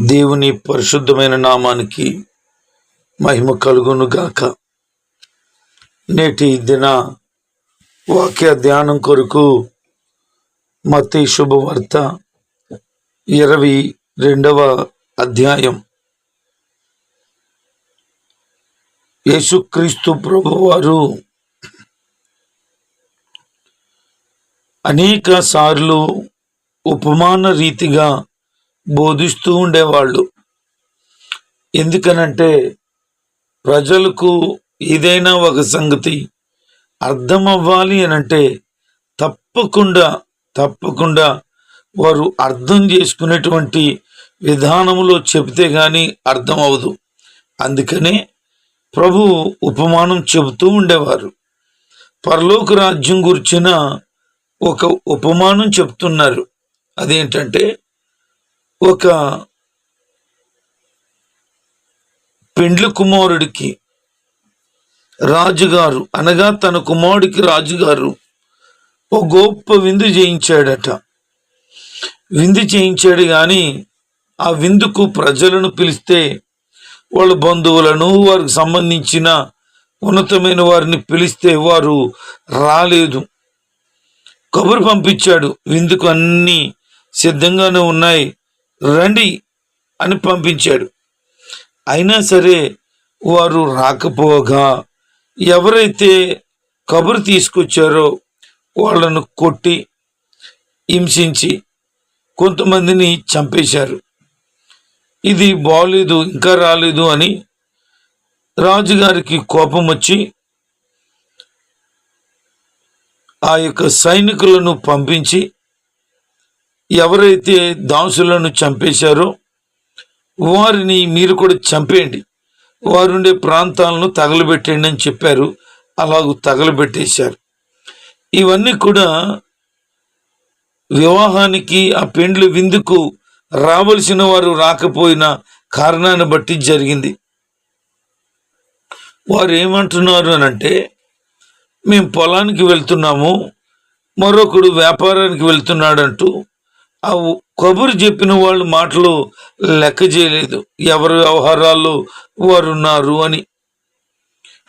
దేవుని పరిశుద్ధమైన నామానికి మహిమ కలుగును గాక నేటి దిన వాక్య ధ్యానం కొరకు మతి శుభవార్త ఇరవై రెండవ అధ్యాయం. యేసుక్రీస్తు ప్రభువారు అనేక సార్లు ఉపమాన రీతిగా బోధిస్తూ ఉండేవాళ్ళు. ఎందుకనంటే ప్రజలకు ఏదైనా ఒక సంగతి అర్థం అవ్వాలి అని అంటే తప్పకుండా తప్పకుండా వారు అర్థం చేసుకునేటువంటి విధానంలో చెబితే కానీ అర్థం అవ్వదు అందుకనే ప్రభు ఉపమానం చెబుతూ ఉండేవారు. పరలోక రాజ్యం గురించిన ఒక ఉపమానం చెప్తున్నారు అదేంటంటే ఒక పెండ్లి కుమారుడికి రాజుగారు అనగా తన కుమారుడికి రాజుగారు ఓ గొప్ప విందు చేయించాడట. విందు చేయించాడు కానీ ఆ విందుకు ప్రజలను పిలిస్తే వాళ్ళ బంధువులను వారికి సంబంధించిన ఉన్నతమైన వారిని పిలిస్తే వారు రాలేదు. కబురు పంపించాడు. విందుకు అన్నీ సిద్ధంగానే ఉన్నాయి. రండి అని పంపించాడు. అయినా సరే వారు రాకపోగా ఎవరైతే కబురు తీసుకొచ్చారో వాళ్ళను కొట్టి హింసించి కొంతమందిని చంపేశారు. ఇది బాగలేదు ఇంకా రాలేదు అని రాజుగారికి కోపం వచ్చి ఆ యొక్క సైనికులను పంపించి ఎవరైతే దాసులను చంపేశారో వారిని మీరు కూడా చంపేయండి. వారుండే ప్రాంతాలను తగలబెట్టండి అని చెప్పారు. అలాగూ తగలబెట్టేశారు. ఇవన్నీ కూడా వివాహానికి ఆ పెండ్లు విందుకు రావలసిన వారు రాకపోయిన కారణాన్ని బట్టి జరిగింది. వారు ఏమంటున్నారు అని అంటే మేము పొలానికి వెళ్తున్నాము మరొకడు వ్యాపారానికి వెళ్తున్నాడంటూ ఆ కబురు చెప్పిన వాళ్ళు మాటలు లెక్క చేయలేదు. ఎవరి వ్యవహారాల్లో వారు ఉన్నారు అని.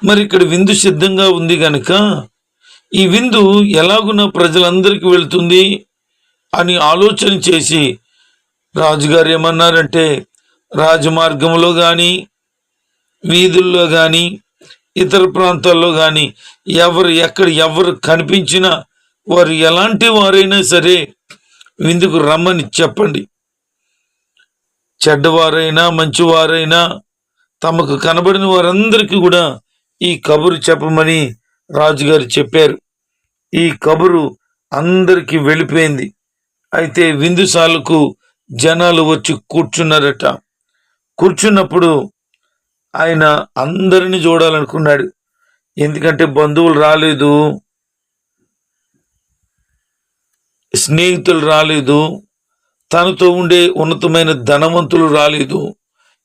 మరి ఇక్కడ విందు సిద్ధంగా ఉంది గనుక ఈ విందు ఎలాగున ప్రజలందరికీ వెళ్తుంది అని ఆలోచన చేసి రాజుగారు ఏమన్నారంటే రాజమార్గంలో కానీ వీధుల్లో కానీ ఇతర ప్రాంతాల్లో కానీ ఎవరు ఎక్కడ ఎవరు కనిపించినా వారు ఎలాంటి వారైనా సరే విందుకు రమ్మని చెప్పండి. చెడ్డవారైనా మంచివారైనా తమకు కనబడిన వారందరికీ కూడా ఈ కబురు చెప్పమని రాజుగారు చెప్పారు. ఈ కబురు అందరికీ వెళ్ళిపోయింది. అయితే విందుసాలకు జనాలు వచ్చి కూర్చున్నారట. కూర్చున్నప్పుడు ఆయన అందరిని చూడాలనుకున్నాడు. ఎందుకంటే బంధువులు రాలేదు. స్నేహితులు రాలేదు. తనతో ఉండే ఉన్నతమైన ధనవంతులు రాలేదు.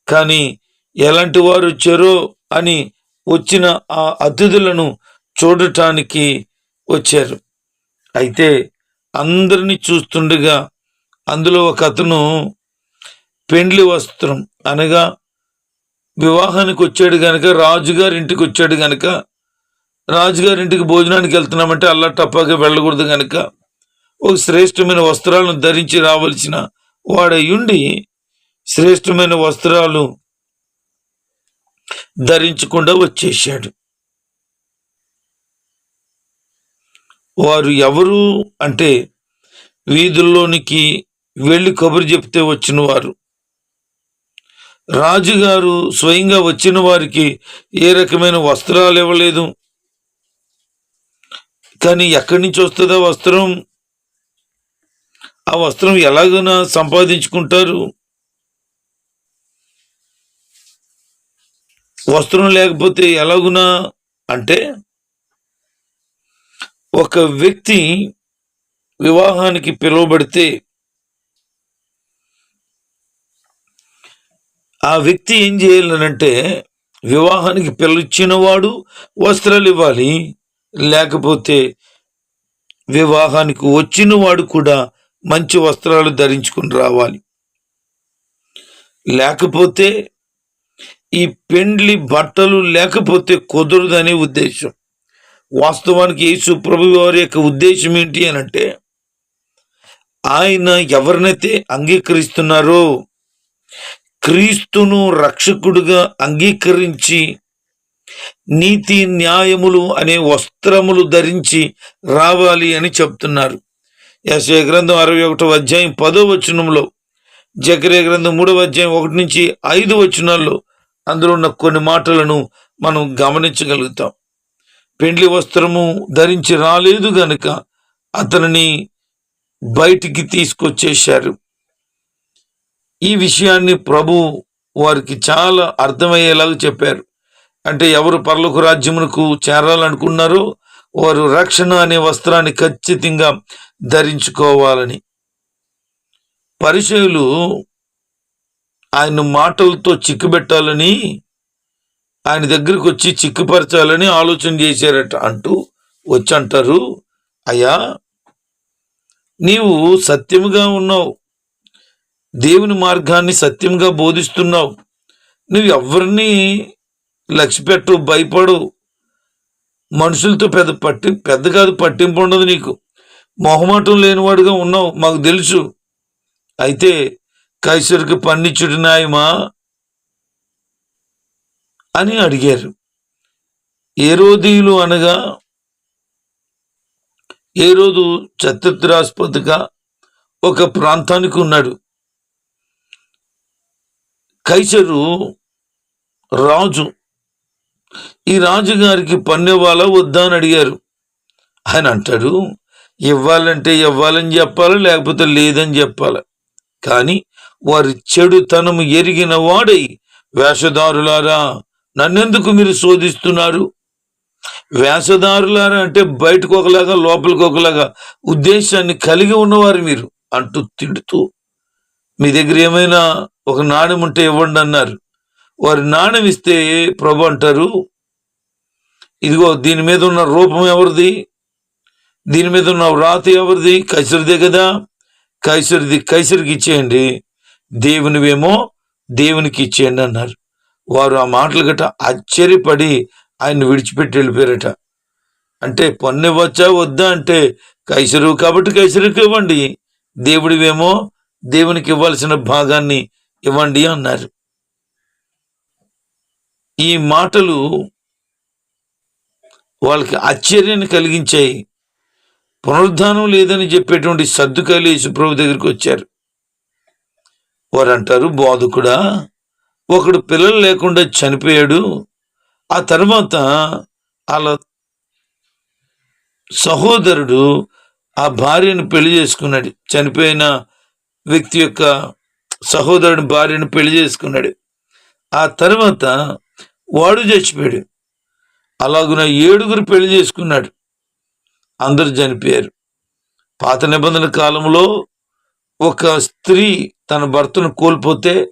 కానీ ఎలాంటి వారు వచ్చారో అని వచ్చిన ఆ అతిథులను చూడటానికి వచ్చారు. అయితే అందరిని చూస్తుండగా అందులో ఒక అతను పెండ్లి వస్త్రం అనగా వివాహానికి వచ్చాడు గనక రాజుగారి ఇంటికి వచ్చాడు గనక రాజుగారింటికి భోజనానికి వెళ్తున్నామంటే అల్లా టప్పాగా వెళ్ళకూడదు గనక ఒక శ్రేష్టమైన వస్త్రాలను ధరించి రావలసిన వాడయుండి శ్రేష్టమైన వస్త్రాలు ధరించకుండా వచ్చేసాడు వారు ఎవరు అంటే వీధుల్లోనికి వెళ్ళి కబురు చెప్తే వచ్చిన వారు. రాజుగారు స్వయంగా వచ్చిన వారికి ఏ రకమైన వస్త్రాలు ఇవ్వలేదు. కానీ ఎక్కడి నుంచి వస్తుందా వస్త్రం ఆ వస్త్రం ఎలాగైనా సంపాదించుకుంటారు? వస్త్రం లేకపోతే ఎలాగునా? అంటే ఒక వ్యక్తి వివాహానికి పిలువబడితే ఆ వ్యక్తి ఏం చేయాలనంటే వివాహానికి పిలిచిన వాడు వస్త్రాలు ఇవ్వాలి లేకపోతే వివాహానికి వచ్చిన వాడు కూడా మంచి వస్త్రాలు ధరించుకుని రావాలి. లేకపోతే ఈ పెండ్లి బట్టలు లేకపోతే కుదరదనే ఉద్దేశం. వాస్తవానికి యేసు ప్రభు వారి యొక్క ఉద్దేశం ఏంటి అని అంటే ఆయన ఎవరినైతే అంగీకరిస్తున్నారో క్రీస్తును రక్షకుడుగా అంగీకరించి నీతి న్యాయములు అనే వస్త్రములు ధరించి రావాలి అని చెప్తున్నారు. యశయ గ్రంథం అరవై ఒకటో అధ్యాయం పదో వచనంలో జకరే గ్రంథం మూడవ అధ్యాయం ఒకటి నుంచి ఐదు వచనాల్లో అందులో ఉన్న కొన్ని మాటలను మనం గమనించగలుగుతాం. పెండ్లి వస్త్రము ధరించి రాలేదు గనుక అతనిని బయటికి తీసుకొచ్చేశారు. ఈ విషయాన్ని ప్రభు వారికి చాలా అర్థమయ్యేలాగా చెప్పారు. అంటే ఎవరు పర్లకు రాజ్యమునకు చేరాలనుకున్నారో వారు రక్షణ అనే వస్త్రాన్ని ఖచ్చితంగా ధరించుకోవాలని. పరిచయులు ఆయన మాటలతో చిక్కుబెట్టాలని ఆయన దగ్గరికి వచ్చి చిక్కుపరచాలని ఆలోచన చేశారట అంటూ వచ్చి అంటారు అయ్యా నీవు సత్యముగా ఉన్నావు. దేవుని మార్గాన్ని సత్యంగా బోధిస్తున్నావు. నువ్వు ఎవరిని లక్ష్యపెట్టు భయపడు మనుషులతో పెద్ద పట్టి పెద్ద కాదు పట్టింపు ఉండదు నీకు. మొహమాటం లేనివాడుగా ఉన్నావు మాకు తెలుసు. అయితే కైసరికి పన్నిచ్చుడు న్యాయమా అని అడిగారు. ఏ అనగా ఏ రోజు చరిత్రాస్పదగా ఒక ప్రాంతానికి ఉన్నాడు. కైసరు రాజు ఈ రాజుగారికి పన్ను ఇవ్వాలా వద్దా అని అడిగారు. ఆయన అంటాడు ఇవ్వాలంటే ఇవ్వాలని చెప్పాలి లేకపోతే లేదని చెప్పాలి? కానీ వారి చెడుతనము ఎరిగిన వాడై వేషధారులారా నన్నెందుకు మీరు శోధిస్తున్నారు? వేషధారులారా అంటే బయటకు ఒకలాగా లోపలికి ఒకలాగా ఉద్దేశాన్ని కలిగి ఉన్నవారు మీరు అంటూ తిడుతూ మీ దగ్గర ఏమైనా ఒక నాణ్యం ఉంటే ఇవ్వండి అన్నారు. వారి నాణ్యం ఇస్తే ప్రభు అంటారు ఇదిగో దీని మీద ఉన్న రూపం ఎవరిది? దీని మీద ఉన్న వ్రాత ఎవరిది? కైసరిదే కదా. కైసరిది కైసరికి ఇచ్చేయండి. దేవునివేమో దేవునికి ఇచ్చేయండి అన్నారు. వారు ఆ మాటలు గట ఆశ్చర్యపడి ఆయన విడిచిపెట్టి వెళ్ళిపోయారట. అంటే పన్ను ఇవ్వచ్చా వద్దా? అంటే కైసరు కాబట్టి కైసరికి ఇవ్వండి. దేవుడివేమో దేవునికి ఇవ్వాల్సిన భాగాన్ని ఇవ్వండి అన్నారు. ఈ మాటలు వాళ్ళకి ఆశ్చర్యాన్ని కలిగించాయి. పునరుద్ధానం లేదని చెప్పేటువంటి సర్దుకాయలు యేసుప్రభు దగ్గరికి వచ్చారు. వారు అంటారు బోధకుడా ఒకడు పిల్లలు లేకుండా చనిపోయాడు. ఆ తర్వాత వాళ్ళ సహోదరుడు ఆ భార్యను పెళ్ళి చేసుకున్నాడు. చనిపోయిన వ్యక్తి యొక్క సహోదరుడు భార్యను పెళ్ళి చేసుకున్నాడు. ఆ తర్వాత వాడు చచ్చిపోయాడు. అలాగున ఏడుగురు పెళ్ళి చేసుకున్నాడు. అందరు చనిపోయారు. పాత నిబంధన కాలంలో ఒక స్త్రీ తన భర్తను కోల్పోతే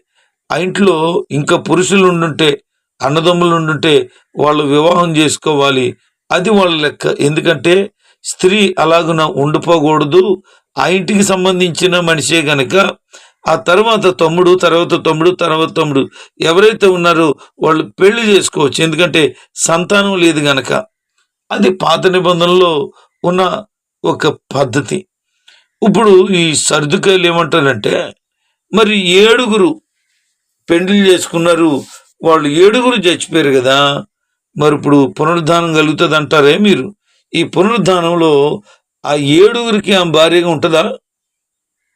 ఆ ఇంట్లో ఇంకా పురుషులు ఉండుంటే అన్నదమ్ములు ఉండుంటే వాళ్ళు వివాహం చేసుకోవాలి. అది వాళ్ళ లెక్క. ఎందుకంటే స్త్రీ అలాగున ఉండిపోకూడదు. ఆ ఇంటికి సంబంధించిన మనిషే గనక ఆ తర్వాత తమ్ముడు తర్వాత తమ్ముడు తర్వాత తమ్ముడు ఎవరైతే ఉన్నారో వాళ్ళు పెళ్ళి చేసుకోవచ్చు. ఎందుకంటే సంతానం లేదు గనక. అది పాత నిబంధనలో ఉన్న ఒక పద్ధతి. ఇప్పుడు ఈ సర్దుకాయలు ఏమంటారంటే మరి ఏడుగురు పెండ్లి చేసుకున్నారు వాళ్ళు ఏడుగురు చచ్చిపోయారు కదా మరి ఇప్పుడు పునరుద్ధానం కలుగుతుంది అంటారే మీరు. ఈ పునరుద్ధానంలో ఆ ఏడుగురికి ఆమె భార్యగా ఉంటుందా?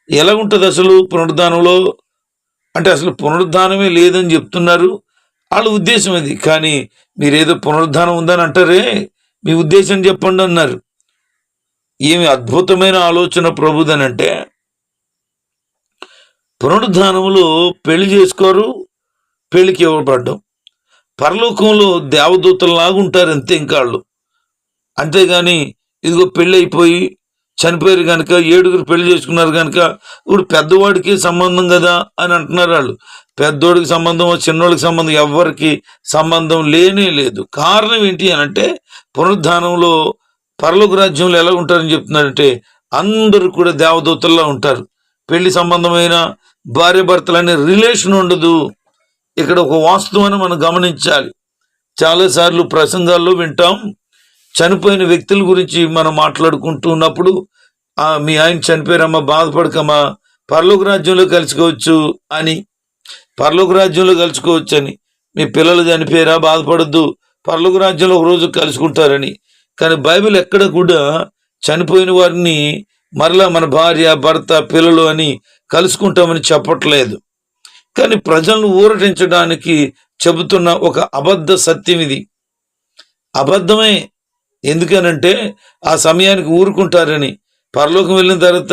ఎలా ఉంటుంది అసలు పునరుద్ధానంలో? అంటే అసలు పునరుద్ధానమే లేదని చెప్తున్నారు. వాళ్ళ ఉద్దేశం అది. కానీ మీరేదో పునరుద్ధానం ఉందని అంటారే? మీ ఉద్దేశం చెప్పండి అన్నారు. ఏమి అద్భుతమైన ఆలోచన ప్రభుదనంటే పునరుద్ధానంలో పెళ్ళి చేసుకోరు పెళ్ళికి ఇవ్వబడ్డం పరలోకంలో దేవదూతల్లాగా ఉంటారు అంతే ఇంకా వాళ్ళు అంతేగాని ఇదిగో పెళ్ళి అయిపోయి చనిపోయారు కనుక ఏడుగురు పెళ్ళి చేసుకున్నారు కనుక ఇప్పుడు పెద్దవాడికి సంబంధం కదా అని అంటున్నారు వాళ్ళు. పెద్దోడికి సంబంధం చిన్నోడికి సంబంధం ఎవ్వరికి సంబంధం లేనే లేదు. కారణం ఏంటి అని అంటే పునరుద్ధానంలో పరలోక రాజ్యంలో ఎలా ఉంటారని చెప్తున్నారంటే అందరూ కూడా దేవదూతల్లో ఉంటారు. పెళ్ళి సంబంధమైన భార్య భర్తలనే రిలేషన్ ఉండదు. ఇక్కడ ఒక వాస్తవాన్ని మనం గమనించాలి. చాలాసార్లు ప్రసంగాల్లో వింటాం చనిపోయిన వ్యక్తుల గురించి మనం మాట్లాడుకుంటూ ఉన్నప్పుడు మీ ఆయన చనిపోయారమ్మా బాధపడకమ్మా పర్లోక రాజ్యంలో కలుసుకోవచ్చు అని పర్లోక రాజ్యంలో కలుసుకోవచ్చు అని మీ పిల్లలు చనిపోయారా బాధపడద్దు పర్లోక రాజ్యంలో ఒక రోజు కలుసుకుంటారని. కానీ బైబిల్ ఎక్కడ కూడా చనిపోయిన వారిని మరలా మన భార్య భర్త పిల్లలు అని కలుసుకుంటామని చెప్పట్లేదు. కానీ ప్రజలను ఊరటించడానికి చెబుతున్న ఒక అబద్ధ సత్యం ఇది. అబద్ధమే ఎందుకనంటే ఆ సమయానికి ఊరుకుంటారని. పరలోకం వెళ్ళిన తర్వాత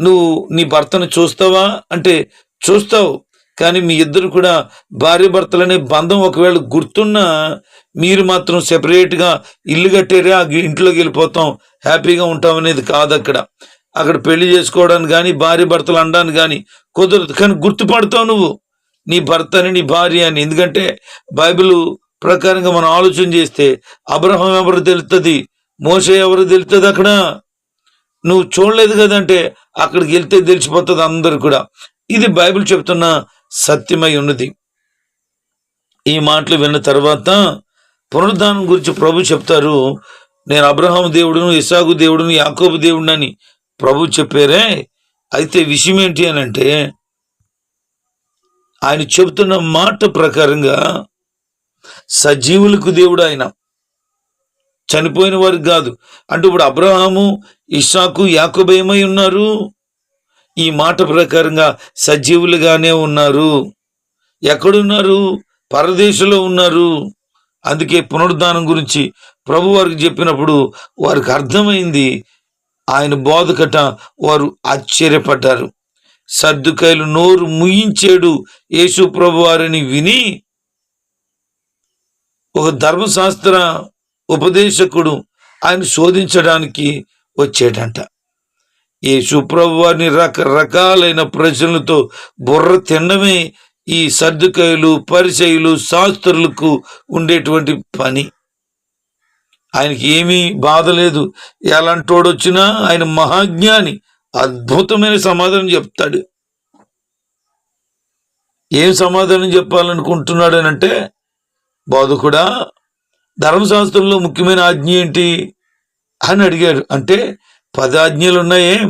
నువ్వు నీ భర్తను చూస్తావా? అంటే చూస్తావు. కానీ మీ ఇద్దరు కూడా భార్య భర్తలనే బంధం ఒకవేళ గుర్తున్నా మీరు మాత్రం సెపరేట్గా ఇల్లు కట్టేరే ఆ ఇంట్లోకి వెళ్ళిపోతాం. హ్యాపీగా ఉంటాం అనేది కాదు అక్కడ. అక్కడ పెళ్ళి చేసుకోవడానికి కానీ భార్య భర్తలు అనడానికి కానీ కుదరదు. కానీ గుర్తుపడతావు నువ్వు. నీ భర్తని నీ భార్య అని ఎందుకంటే బైబిల్ ప్రకారంగా మనం ఆలోచన చేస్తే అబ్రహం ఎవరు తెలుస్తుంది మోస ఎవరు తెలుస్తుంది అక్కడ? నువ్వు చూడలేదు కదంటే అక్కడికి వెళ్తే తెలిసిపోతుంది అందరు కూడా. ఇది బైబిల్ చెప్తున్న సత్యమై ఉన్నది. ఈ మాటలు విన్న తర్వాత పునరుద్ధానం గురించి ప్రభు చెప్తారు. నేను అబ్రహాం దేవుడును ఇసాగు దేవుడును యాకోబు దేవుడినని ప్రభు చెప్పారే. అయితే విషయం ఏంటి అని అంటే ఆయన చెబుతున్న మాట ప్రకారంగా సజీవులకు దేవుడు ఆయన. చనిపోయిన వారికి కాదు. అంటే ఇప్పుడు అబ్రహాము ఇషాకు యాకోబు ఉన్నారు? ఈ మాట ప్రకారంగా సజీవులుగానే ఉన్నారు. ఎక్కడున్నారు? పరదేశంలో ఉన్నారు. అందుకే పునరుద్ధానం గురించి ప్రభు వారికి చెప్పినప్పుడు వారికి అర్థమైంది. ఆయన బోధకట వారు ఆశ్చర్యపడ్డారు. సర్దుకాయలు నోరు ముయించాడు యేసు ప్రభు వారిని విని ఒక ధర్మశాస్త్ర ఉపదేశకుడు ఆయన శోధించడానికి వచ్చాడంట యేసు ప్రభు వారిని రకరకాలైన ప్రజలతో బుర్ర తినడమే ఈ సర్దుకాయలు పరిచయులు శాస్త్రులకు ఉండేటువంటి పని. ఆయనకి ఏమీ బాధ లేదు. ఎలాంటోడు వచ్చినా ఆయన మహాజ్ఞాని అద్భుతమైన సమాధానం చెప్తాడు. ఏం సమాధానం చెప్పాలనుకుంటున్నాడు అని అంటే బోధకుడా ధర్మశాస్త్రంలో ముఖ్యమైన ఆజ్ఞ ఏంటి? అని అడిగాడు. అంటే పదాజ్ఞలు ఉన్నాయే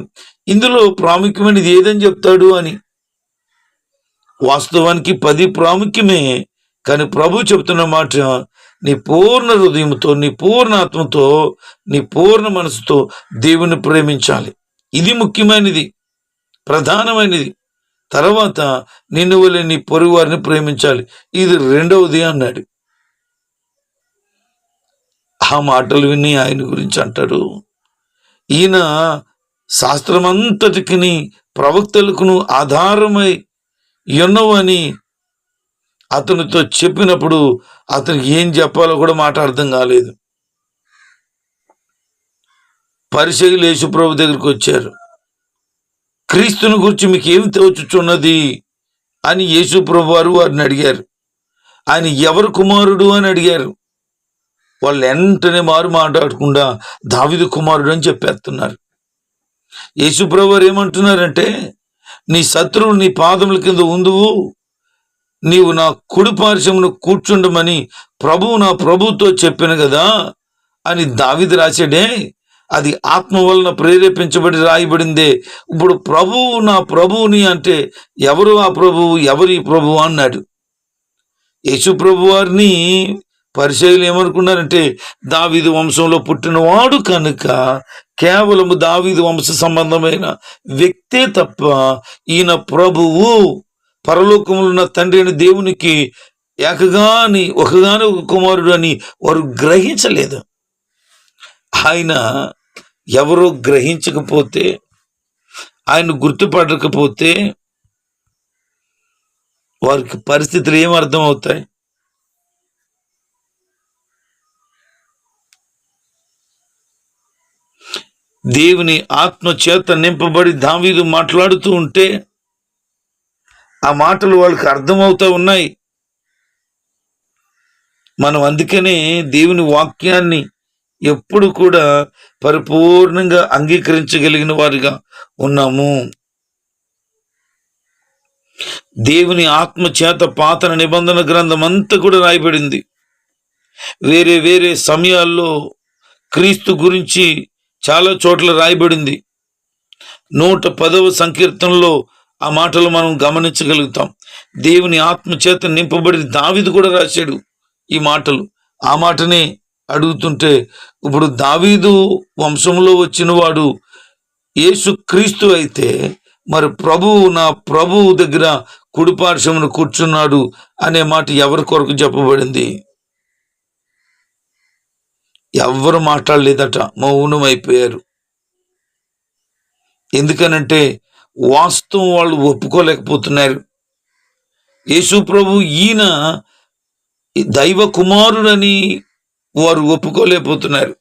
ఇందులో ప్రాముఖ్యమైనది ఏదని చెప్తాడు అని. వాస్తవానికి పది ప్రాముఖ్యమే. కానీ ప్రభు చెప్తున్న మాట నీ పూర్ణ హృదయంతో నీ పూర్ణ ఆత్మతో నీ పూర్ణ మనసుతో దేవుని ప్రేమించాలి. ఇది ముఖ్యమైనది ప్రధానమైనది. తర్వాత నిన్ను వలె నీ పొరుగు వారిని ప్రేమించాలి. ఇది రెండవది అన్నాడు. ఆ మాటలు విని ఆయన గురించి అంటాడు. ఈయన శాస్త్రమంతటికి ప్రవక్తలకును ఆధారమై ఉన్నవని అతనితో చెప్పినప్పుడు అతనికి ఏం చెప్పాలో కూడా మాట అర్థం కాలేదు. పరిచయులు యేసుప్రభు దగ్గరికి వచ్చారు. క్రీస్తుని గురించి మీకు ఏమి తోచుచున్నది అని యేసుప్రభు వారు వారిని అడిగారు. ఆయన ఎవరు కుమారుడు అని అడిగారు. వాళ్ళు వెంటనే మారు మాట్లాడకుండా దావిదు కుమారుడు అని చెప్పేస్తున్నారు. యేసుప్రభు ఏమంటున్నారంటే నీ శత్రువు నీ పాదముల కింద ఉందువు నీవు నా కుడి పార్శ్వమును కూర్చుండమని ప్రభువు నా ప్రభుతో చెప్పాను కదా అని దావిది రాశాడే. అది ఆత్మ వలన ప్రేరేపించబడి రాయబడిందే. ఇప్పుడు ప్రభువు నా ప్రభువుని అంటే ఎవరు ఆ ప్రభువు? ఎవరి ప్రభువు? అన్నాడు. యేసు ప్రభు వారిని పరిచయులు ఏమనుకున్నారంటే దావీదు వంశంలో పుట్టినవాడు కనుక కేవలము దావీదు వంశ సంబంధమైన వ్యక్తే తప్ప ఈయన ప్రభువు పరలోకములో ఉన్న తండ్రి అయిన దేవునికి ఏకగాని ఒకగాని ఒక కుమారుడు అని వారు గ్రహించలేదు. ఆయన ఎవరో గ్రహించకపోతే ఆయన గుర్తుపడకపోతే వారికి పరిస్థితులు ఏం అర్థం దేవుని ఆత్మ చేత నింపబడి దావీదు మాట్లాడుతూ ఉంటే ఆ మాటలు వాళ్ళకి అర్థమవుతూ ఉన్నాయి. మనం అందుకనే దేవుని వాక్యాన్ని ఎప్పుడు కూడా పరిపూర్ణంగా అంగీకరించగలిగిన వారిగా ఉన్నాము. దేవుని ఆత్మ చేత పాతన నిబంధన గ్రంథం అంతా కూడా రాయబడింది. వేరే వేరే సమయాల్లో క్రీస్తు గురించి చాలా చోట్ల రాయబడింది. నూట పదవ సంకీర్తనలో ఆ మాటలు మనం గమనించగలుగుతాం. దేవుని ఆత్మ చేత నింపబడి దావిది కూడా రాశాడు ఈ మాటలు. ఆ మాటనే అడుగుతుంటే ఇప్పుడు దావీదు వంశంలో వచ్చిన వాడు యేసు క్రీస్తు అయితే మరి ప్రభువు నా ప్రభువు దగ్గర కుడిపార్శ్వమును కూర్చున్నాడు అనే మాట ఎవరి కొరకు చెప్పబడింది? ఎవ్వరు మాట్లాడలేదట. మౌనం అయిపోయారు ఎందుకనంటే వాస్తవం వాళ్ళు ఒప్పుకోలేకపోతున్నారు. యేసు ప్రభు ఈయన దైవ కుమారుడని వారు ఒప్పుకోలేకపోతున్నారు.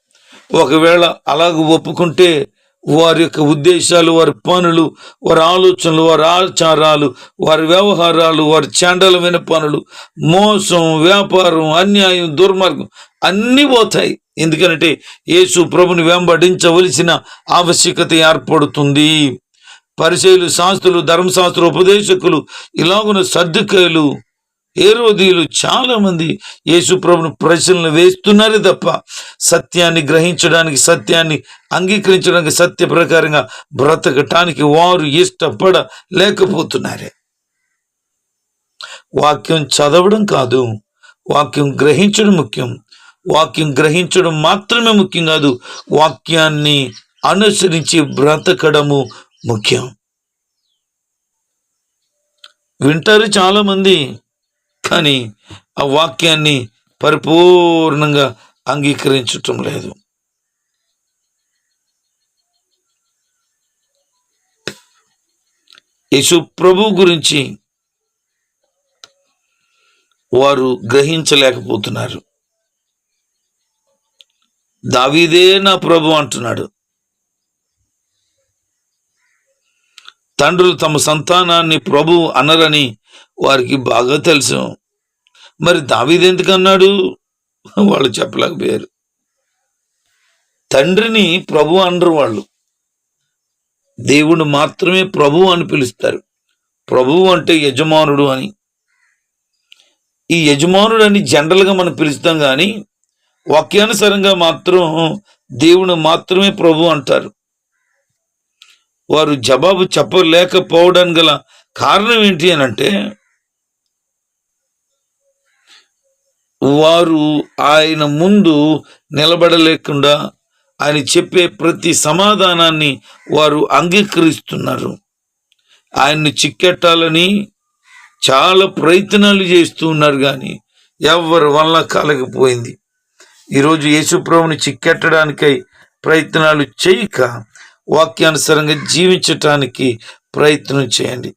ఒకవేళ అలాగ ఒప్పుకుంటే వారి యొక్క ఉద్దేశాలు వారి పనులు వారి ఆలోచనలు వారి ఆచారాలు వారి వ్యవహారాలు వారి చాండలమైన పనులు మోసం వ్యాపారం అన్యాయం దుర్మార్గం అన్నీ పోతాయి. ఎందుకంటే యేసు ప్రభుని వెంబడించవలసిన ఆవశ్యకత ఏర్పడుతుంది. పరిచయులు శాస్త్రులు ధర్మశాస్త్ర ఉపదేశకులు ఇలాగున సర్దుకాయలు ఏరోదీయులు చాలా మంది యేసుప్రభును ప్రశ్నలు వేస్తున్నారే తప్ప సత్యాన్ని గ్రహించడానికి సత్యాన్ని అంగీకరించడానికి సత్య ప్రకారంగా బ్రతకటానికి వారు ఇష్టపడ లేకపోతున్నారే వాక్యం చదవడం కాదు వాక్యం గ్రహించడం ముఖ్యం. వాక్యం గ్రహించడం మాత్రమే ముఖ్యం కాదు వాక్యాన్ని అనుసరించి బ్రతకడము ముఖ్యం. వింటారు చాలామంది కానీ ఆ వాక్యాన్ని పరిపూర్ణంగా అంగీకరించటం లేదు. యేసు ప్రభు గురించి వారు గ్రహించలేకపోతున్నారు. దావీదే నా ప్రభు అంటున్నాడు. తండ్రులు తమ సంతానాన్ని ప్రభు అనరని వారికి బాగా తెలుసు. మరి దావీది ఎందుకన్నాడు? వాళ్ళు చెప్పలేకపోయారు. తండ్రిని ప్రభు అనరు వాళ్ళు. దేవుడు మాత్రమే ప్రభు అని పిలుస్తారు. ప్రభువు అంటే యజమానుడు అని. ఈ యజమానుడు అని జనరల్గా మనం పిలుస్తాం కానీ వాక్యానుసారంగా మాత్రం దేవుడు మాత్రమే ప్రభు అంటారు. వారు జవాబు చెప్పలేకపోవడానికి గల కారణం ఏంటి అని అంటే వారు ఆయన ముందు నిలబడలేకుండా ఆయన చెప్పే ప్రతి సమాధానాన్ని వారు అంగీకరిస్తున్నారు. ఆయన్ని చిక్కెట్టాలని చాలా ప్రయత్నాలు చేస్తూ ఉన్నారు కానీ ఎవరి వల్ల కలగపోయింది ఈరోజు యేసుప్రభుని చిక్కెట్టడానికై ప్రయత్నాలు చేయక వాక్యానుసారంగా జీవించటానికి ప్రయత్నం చేయండి.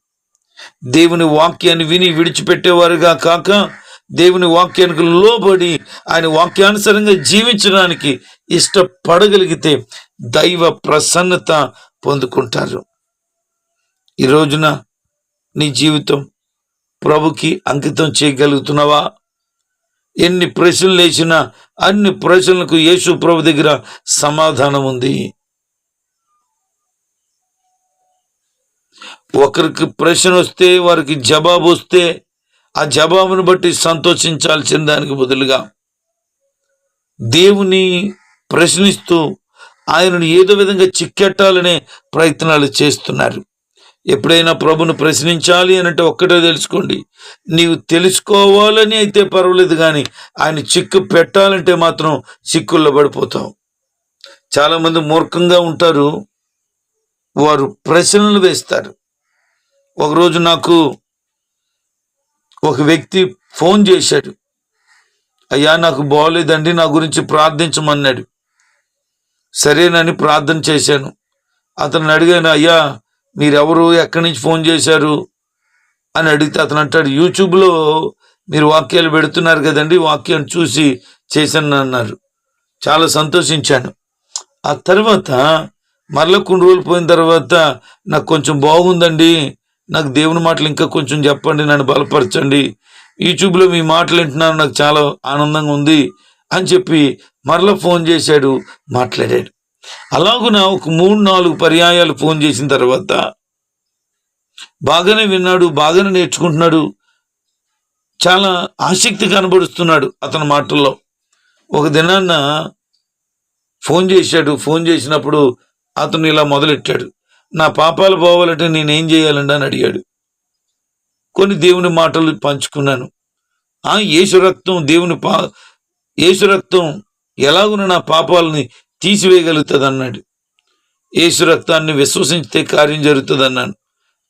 దేవుని వాక్యాన్ని విని విడిచిపెట్టేవారుగా కాక దేవుని వాక్యానికి లోబడి ఆయన వాక్యానుసారంగా జీవించడానికి ఇష్టపడగలిగితే దైవ ప్రసన్నత పొందుకుంటారు. ఈ రోజున నీ జీవితం ప్రభుకి అంకితం చేయగలుగుతున్నావా? ఎన్ని ప్రశ్నలు వేసినా అన్ని ప్రశ్నలకు యేసు ప్రభు దగ్గర సమాధానం ఉంది. ఒకరికి ప్రశ్న వస్తే వారికి జవాబు వస్తే ఆ జవాబును బట్టి సంతోషించాల్సిన దానికి బదులుగా దేవుని ప్రశ్నిస్తూ ఆయనను ఏదో విధంగా చిక్కెట్టాలనే ప్రయత్నాలు చేస్తున్నారు. ఎప్పుడైనా ప్రభును ప్రశ్నించాలి అని అంటే ఒక్కటే తెలుసుకోండి. నీవు తెలుసుకోవాలని అయితే పర్వాలేదు కానీ ఆయన చిక్కు పెట్టాలంటే మాత్రం చిక్కుల్లో పడిపోతాం చాలామంది మూర్ఖంగా ఉంటారు. వారు ప్రశ్నలు వేస్తారు. ఒకరోజు నాకు ఒక వ్యక్తి ఫోన్ చేశాడు. అయ్యా నాకు బాగోలేదండి నా గురించి ప్రార్థించమన్నాడు. సరేనని ప్రార్థన చేశాను. అతను అడిగాను అయ్యా మీరెవరు? ఎక్కడి నుంచి ఫోన్ చేశారు? అని అడిగితే అతను అంటాడు యూట్యూబ్లో మీరు వాక్యాలు పెడుతున్నారు కదండి వాక్యాన్ని చూసి చేశాను అన్నారు. చాలా సంతోషించాను. ఆ తర్వాత మరల కొన్ని రోజులు పోయిన తర్వాత నాకు కొంచెం బాగుందండి నాకు దేవుని మాటలు ఇంకా కొంచెం చెప్పండి నన్ను బలపరచండి. యూట్యూబ్లో మీ మాటలు వింటున్నాను నాకు చాలా ఆనందంగా ఉంది అని చెప్పి మరలా ఫోన్ చేశాడు మాట్లాడాడు. అలాగున ఒక మూడు నాలుగు పర్యాయాలు ఫోన్ చేసిన తర్వాత బాగానే విన్నాడు బాగానే నేర్చుకుంటున్నాడు. చాలా ఆసక్తి కనబడుస్తున్నాడు అతని మాటల్లో. ఒక దినాన్న ఫోన్ చేశాడు ఫోన్ చేసినప్పుడు అతను ఇలా మొదలెట్టాడు. నా పాపాలు పోవాలంటే నేనేం చేయాలండి అని అడిగాడు. కొన్ని దేవుని మాటలు పంచుకున్నాను. ఆ యేసు రక్తం దేవుని పా యేసు రక్తం ఎలాగున నా పాపాలని తీసివేయగలుగుతుంది అన్నాడు యేసు రక్తాన్ని విశ్వసించితే కార్యం జరుగుతుంది అన్నాను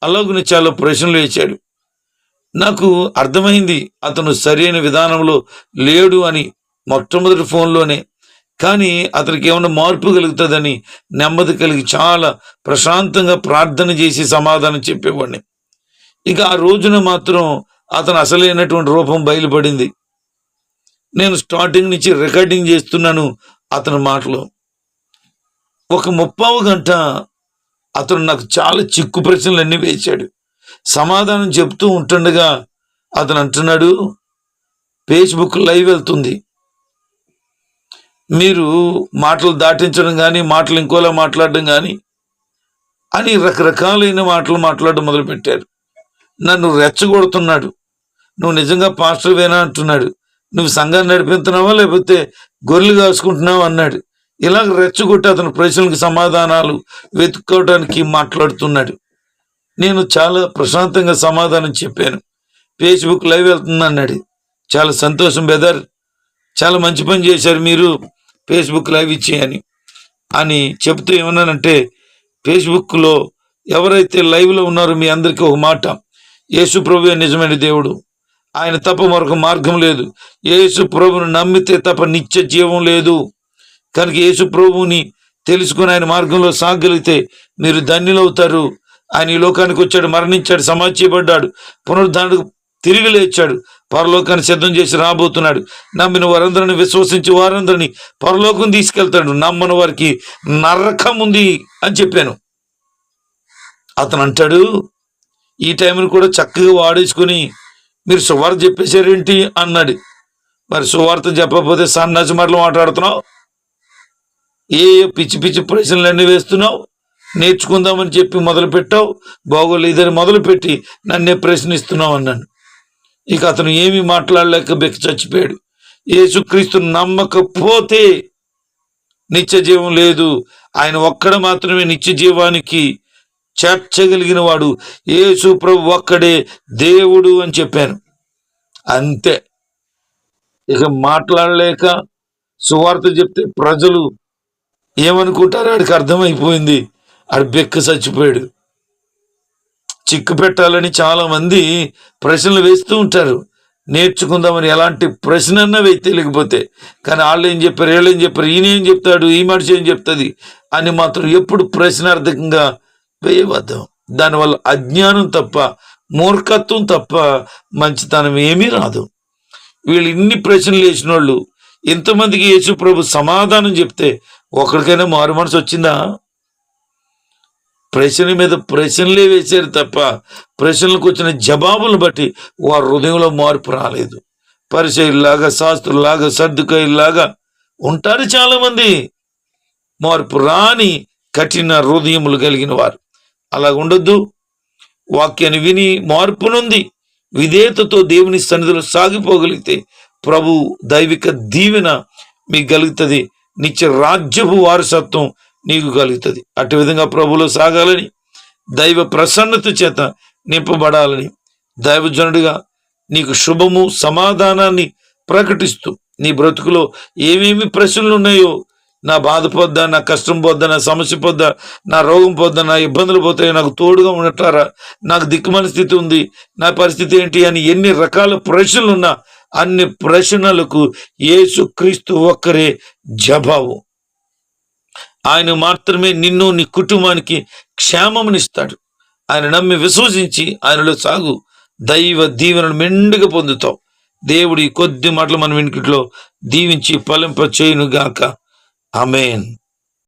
అలాగున చాలా ప్రశ్నలు వేశాడు. నాకు అర్థమైంది అతను సరైన విధానంలో లేడు అని మొట్టమొదటి ఫోన్లోనే కానీ అతనికి ఏమైనా మార్పు కలుగుతుందని నెమ్మది కలిగి చాలా ప్రశాంతంగా ప్రార్థన చేసి సమాధానం చెప్పేవాడిని. ఇక ఆ రోజున మాత్రం అతను అసలైనటువంటి రూపం బయలుపడింది. నేను స్టార్టింగ్ నుంచి రికార్డింగ్ చేస్తున్నాను అతని మాటలో. ఒక ముప్పావు గంట అతను నాకు చాలా చిక్కు ప్రశ్నలు అన్నీ వేశాడు. సమాధానం చెప్తూ ఉంటుండగా అతను అంటున్నాడు ఫేస్బుక్ లైవ్ వెళ్తుంది. మీరు మాటలు దాటించడం కానీ మాటలు ఇంకోలా మాట్లాడడం కానీ అని రకరకాలైన మాటలు మాట్లాడడం మొదలుపెట్టారు. నన్ను రెచ్చగొడుతున్నాడు. నువ్వు నిజంగా పాస్టర్ వేనా అంటున్నాడు. నువ్వు సంఘాన్ని నడిపిస్తున్నావా లేకపోతే గొర్రెలు కాసుకుంటున్నావా అన్నాడు. ఇలాగ రెచ్చగొట్టి అతని ప్రశ్నలకు సమాధానాలు వెతుక్కోవడానికి మాట్లాడుతున్నాడు. నేను చాలా ప్రశాంతంగా సమాధానం చెప్పాను. ఫేస్బుక్ లైవ్ వెళ్తుంది అన్నాడు చాలా సంతోషం బెదర్ చాలా మంచి పని చేశారు మీరు. ఫేస్బుక్ లైవ్ ఇచ్చేయని. అని చెప్తూ ఏమన్నానంటే ఫేస్బుక్లో ఎవరైతే లైవ్లో ఉన్నారో మీ అందరికీ ఒక మాట. యేసు ప్రభు నిజమైన దేవుడు. ఆయన తప్ప మరొక మార్గం లేదు. యేసు ప్రభుని నమ్మితే తప్ప నిత్య జీవం లేదు. కనుక యేసు ప్రభువుని తెలుసుకుని ఆయన మార్గంలో సాగలిగితే మీరు ధన్యులవుతారు ఆయన ఈ లోకానికి వచ్చాడు మరణించాడు సమాధి చేయబడ్డాడు తిరిగి లేచాడు. పరలోకాన్ని సిద్ధం చేసి రాబోతున్నాడు. నమ్మిన వారందరిని విశ్వసించి వారందరిని పరలోకం తీసుకెళ్తాడు. నమ్మని వారికి నరకం ఉంది అని చెప్పాను. అతను అంటాడు ఈ టైంని కూడా చక్కగా వాడేసుకుని మీరు సువార్త చెప్పేశారేంటి? అన్నాడు. మరి సువార్త చెప్పకపోతే సన్నాసి మాటలు మాట్లాడుతున్నావు? ఏ ఏ పిచ్చి పిచ్చి ప్రశ్నలన్నీ వేస్తున్నావు? నేర్చుకుందామని చెప్పి మొదలుపెట్టావు? బాగోలేదని మొదలుపెట్టి నన్నే ప్రశ్నిస్తున్నావు అన్నాను. ఇక అతను ఏమి మాట్లాడలేక బెక్కి చచ్చిపోయాడు. యేసుక్రీస్తు నమ్మకపోతే నిత్య జీవం లేదు. ఆయన ఒక్కడ మాత్రమే నిత్య జీవానికి చేర్చగలిగిన వాడు. యేసు ప్రభు ఒక్కడే దేవుడు అని చెప్పాను. అంతే. ఇక మాట్లాడలేక సువార్త చెప్తే ప్రజలు ఏమనుకుంటారో ఆడికి అర్థమైపోయింది. ఆడు బెక్క చచ్చిపోయాడు. చిక్కు పెట్టాలని చాలామంది ప్రశ్నలు వేస్తూ ఉంటారు. నేర్చుకుందామని ఎలాంటి ప్రశ్న అన్నా వేయి తెలియకపోతే. కానీ వాళ్ళు ఏం చెప్పారు వీళ్ళు ఏం చెప్పారు ఈయన ఏం చెప్తాడు ఈ మనిషి ఏం చెప్తుంది అని మాత్రం ఎప్పుడు ప్రశ్నార్థకంగా వేయవద్దాం. దానివల్ల అజ్ఞానం తప్ప మూర్ఖత్వం తప్ప మంచితనం ఏమీ రాదు. వీళ్ళు ఇన్ని ప్రశ్నలు వేసిన వాళ్ళు ఇంతమందికి యేసు ప్రభు సమాధానం చెప్తే ఒకరికైనా మారు మనసు వచ్చిందా? ప్రశ్న మీద ప్రశ్నలే వేశారు తప్ప ప్రశ్నలకు వచ్చిన జవాబులను బట్టి వారి హృదయంలో మార్పు రాలేదు. పరిచయలాగా శాస్త్రులాగా సర్దుకాయల్లాగా ఉంటారు చాలామంది. మార్పు రాని కఠిన హృదయములు కలిగిన వారు. అలా ఉండొద్దు. వాక్యాన్ని విని మార్పునుంది. విధేయతతో దేవుని సన్నిధిలో సాగిపోగలిగితే ప్రభు దైవిక దీవెన మీకు కలుగుతుంది. నిత్య రాజ్యపు వారసత్వం నీకు కలుగుతుంది. అటు విధంగా ప్రభులో సాగాలని దైవ ప్రసన్నత చేత నింపబడాలని దైవజనుడిగా నీకు శుభము సమాధానాన్ని ప్రకటిస్తూ నీ బ్రతుకులో ఏమేమి ప్రశ్నలు ఉన్నాయో నా బాధ పోద్దా నా కష్టం పోద్దా నా సమస్య పోద్దా నా రోగం పోద్దా నా ఇబ్బందులు పోతాయి నాకు తోడుగా ఉండటారా? నాకు దిక్కుమని స్థితి ఉంది నా పరిస్థితి ఏంటి అని ఎన్ని రకాల ప్రశ్నలు ఉన్నా అన్ని ప్రశ్నలకు ఏసు క్రీస్తు ఒక్కరే జవాబు. ఆయన మాత్రమే నిన్ను నీ కుటుంబానికి క్షేమమునిస్తాడు. ఆయన నమ్మి విశ్వసించి ఆయనలో సాగు. దైవ దీవెనను మెండుగా పొందుతావు. దేవుడి కొద్ది మాటలు మన ఇంటిలో దీవించి ఫలింప చేయును గాక అమేన్